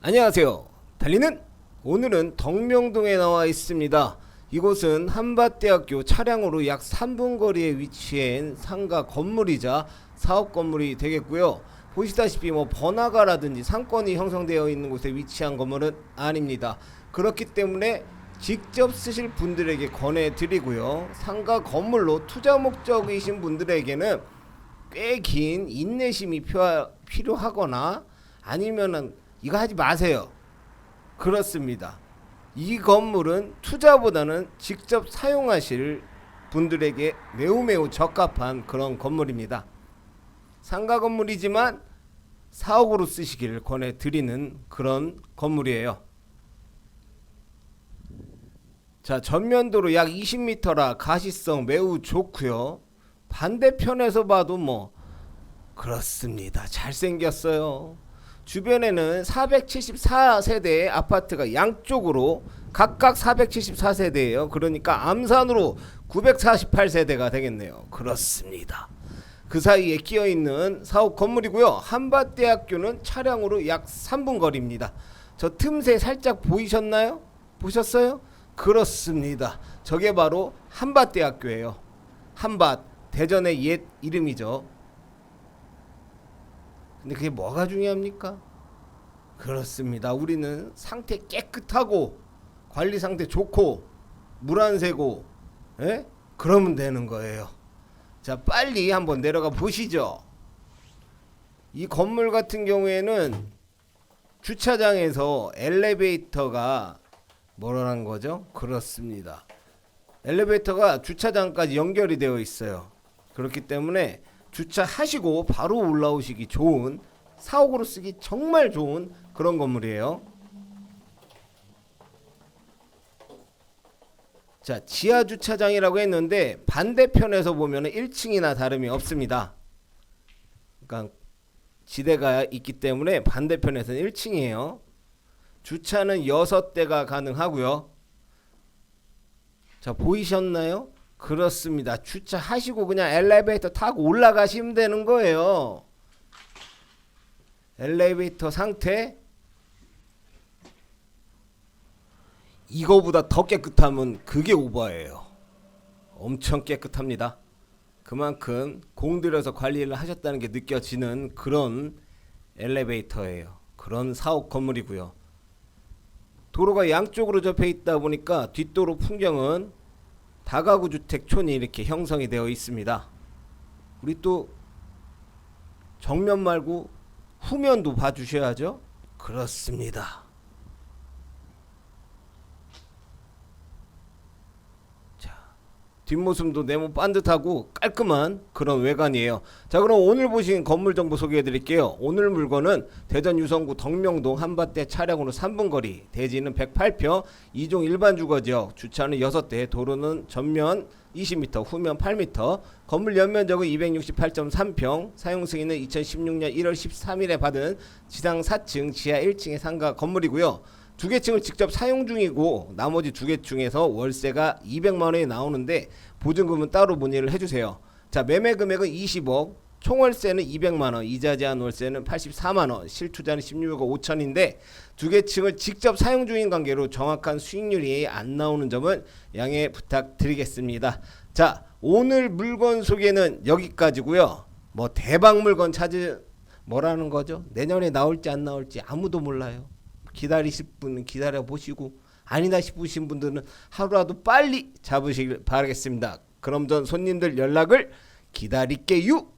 안녕하세요. 달리는 오늘은 덕명동에 나와 있습니다. 이곳은 한밭대학교 차량으로 약 3분 거리에 위치한 상가 건물이자 사업 건물이 되겠고요. 보시다시피 뭐 번화가라든지 상권이 형성되어 있는 곳에 위치한 건물은 아닙니다. 그렇기 때문에 직접 쓰실 분들에게 권해드리고요. 상가 건물로 투자 목적이신 분들에게는 꽤 긴 인내심이 필요- 필요하거나 아니면은 이거 하지 마세요. 그렇습니다. 이 건물은 투자보다는 직접 사용하실 분들에게 매우 매우 적합한 그런 건물입니다. 상가 건물이지만 사옥으로 쓰시기를 권해 드리는 그런 건물이에요. 자, 전면도로 약 20m라 가시성 매우 좋고요. 반대편에서 봐도 뭐 그렇습니다. 잘생겼어요. 주변에는 474세대의 아파트가 양쪽으로 각각 474세대예요. 그러니까 암산으로 948세대가 되겠네요. 그렇습니다. 그 사이에 끼어 있는 사옥 건물이고요. 한밭대학교는 차량으로 약 3분 거리입니다. 저 틈새 살짝 보이셨나요? 보셨어요? 그렇습니다. 저게 바로 한밭대학교예요. 한밭 대전의 옛 이름이죠. 근데 그게 뭐가 중요합니까? 그렇습니다. 우리는 상태 깨끗하고 관리 상태 좋고 물 안 새고 예? 그러면 되는 거예요. 자, 빨리 한번 내려가 보시죠. 이 건물 같은 경우에는 주차장에서 엘리베이터가 뭐라는 거죠? 그렇습니다. 엘리베이터가 주차장까지 연결이 되어 있어요. 그렇기 때문에 주차하시고 바로 올라오시기 좋은 사옥으로 쓰기 정말 좋은 그런 건물이에요. 자, 지하 주차장이라고 했는데 반대편에서 보면 1층이나 다름이 없습니다. 그러니까 지대가 있기 때문에 반대편에서는 1층이에요. 주차는 6대가 가능하고요. 자, 보이셨나요? 그렇습니다. 주차하시고 그냥 엘리베이터 타고 올라가시면 되는 거예요. 엘리베이터 상태 이거보다 더 깨끗하면 그게 오버예요. 엄청 깨끗합니다. 그만큼 공들여서 관리를 하셨다는 게 느껴지는 그런 엘리베이터예요. 그런 사옥 건물이고요. 도로가 양쪽으로 접해 있다 보니까 뒷도로 풍경은 다가구 주택촌이 이렇게 형성이 되어 있습니다. 우리 또 정면 말고 후면도 봐주셔야죠. 그렇습니다. 뒷모습도 네모 반듯하고 깔끔한 그런 외관이에요. 자, 그럼 오늘 보신 건물 정보 소개해 드릴게요. 오늘 물건은 대전 유성구 덕명동 한밭대 차량으로 3분 거리, 대지는 108평, 2종 일반 주거 지역, 주차는 6대, 도로는 전면 20m, 후면 8m, 건물 연면적은 268.3평, 사용 승인은 2016년 1월 13일에 받은 지상 4층, 지하 1층의 상가 건물이고요. 두 개 층을 직접 사용 중이고 나머지 두 개 중에서 월세가 200만 원이 나오는데 보증금은 따로 문의를 해주세요. 자 매매 금액은 20억, 총월세는 200만 원, 이자 제한 월세는 84만 원, 실투자는 16억 5천인데 두 개 층을 직접 사용 중인 관계로 정확한 수익률이 안 나오는 점은 양해 부탁드리겠습니다. 자 오늘 물건 소개는 여기까지고요. 뭐 대박 물건 찾은 뭐라는 거죠? 내년에 나올지 안 나올지 아무도 몰라요. 기다리실 분은 기다려 보시고 아니다 싶으신 분들은 하루라도 빨리 잡으시길 바라겠습니다. 그럼 전 손님들 연락을 기다릴게요.